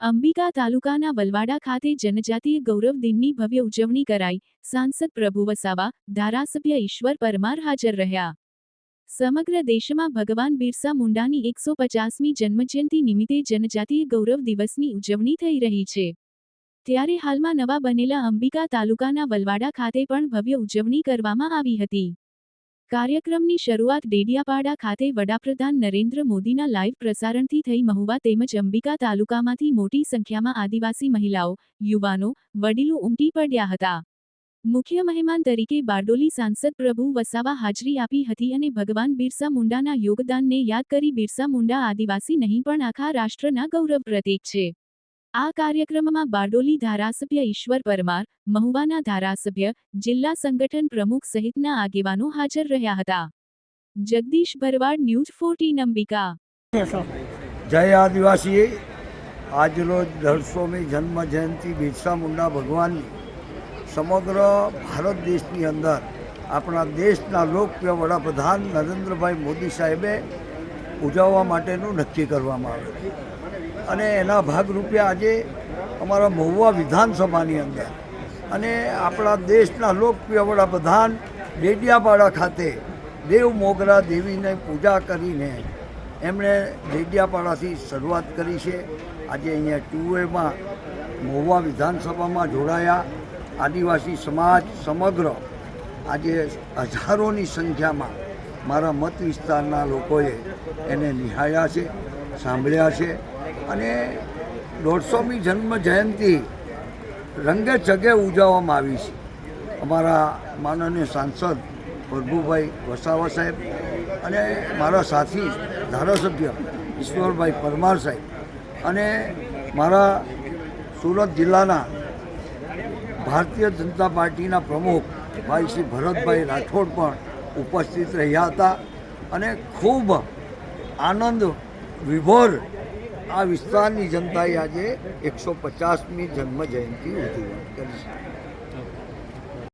અંબિકા તાલુકાના વલવાડા ખાતે જનજાતીય ગૌરવ દિનની ભવ્ય ઉજવણી કરાઈ. સાંસદ પ્રભુ વસાવા, ધારાસભ્ય ઈશ્વર પરમાર હાજર રહ્યા. સમગ્ર દેશમાં ભગવાન બિરસા મુંડાની એકસો પચાસમી જન્મજયંતિ નિમિત્તે જનજાતીય ગૌરવ દિવસની ઉજવણી થઈ રહી છે. ત્યારે હાલમાં નવા બનેલા અંબિકા તાલુકાના વલવાડા ખાતે પણ ભવ્ય ઉજવણી કરવામાં આવી હતી. કાર્યક્રમની શરૂઆત ડેડિયાપાડા ખાતે વડાપ્રધાન નરેન્દ્ર મોદીના લાઇવ પ્રસારણથી થઈ મહુવા તેમજ અંબિકા તાલુકામાંથી મોટી સંખ્યામાં આદિવાસી મહિલાઓ, યુવાનો, વડીલો ઉમટી પડ્યા હતા. મુખ્ય મહેમાન તરીકે બારડોલી સાંસદ પ્રભુ વસાવા હાજરી આપી હતી અને ભગવાન બિરસા મુંડાના યોગદાનને યાદ કરી બિરસા મુંડા આદિવાસી નહીં પણ આખા રાષ્ટ્રના ગૌરવ પ્રતીક છે. આ કાર્યક્રમમાં બારડોલી ધારાસભ્ય ઈશ્વર પરમાર, મહુવાના ધારાસભ્ય, જિલ્લા સંગઠન પ્રમુખ સહિતના આગેવાનો હાજર રહ્યા હતા. Jagdish Bharwad news fourteen Ambika. જય આદિવાસી. આજરોજ દોઢસોમી જન્મ જયંતિ બિરસા મુંડા ભગવાનની. સમગ્ર ભારત દેશની અંદર આપણા દેશના લોકપ્રિય વડાપ્રધાન નરેન્દ્રભાઈ મોદી સાહેબે ઉજવવા માટેનું નક્કી કરવામાં આવ્યું અને એના ભાગરૂપે આજે અમારા મહુવા વિધાનસભાની અંદર અને આપણા દેશના લોકપ્રિય વડાપ્રધાન ડેડિયાપાડા ખાતે દેવ મોગરા દેવીને પૂજા કરીને એમણે ડેડિયાપાડાથી શરૂઆત કરી છે. આજે અહીંયા ટુવેમાં મહુવા વિધાનસભામાં જોડાયા. આદિવાસી સમાજ સમગ્ર આજે હજારોની સંખ્યામાં મારા મત વિસ્તારના લોકોએ એને નિહાળ્યા છે, સાંભળ્યા છે. અને દોઢસોમી જન્મ જયંતિ રંગે ચગે ઉજવવામાં આવી છે. અમારા માનનીય સાંસદ પ્રભુભાઈ વસાવા સાહેબ અને મારા સાથી ધારાસભ્ય ઈશ્વરભાઈ પરમાર સાહેબ અને મારા સુરત જિલ્લાના ભારતીય જનતા પાર્ટીના પ્રમુખ ભાઈ શ્રી ભરતભાઈ રાઠોડ પણ ઉપસ્થિત રહ્યા હતા. અને ખૂબ આનંદ વિભોર આ વિસ્તારની જનતાએ આજે એકસો પચાસમી જન્મ જયંતિ ઉજવણી કરી છે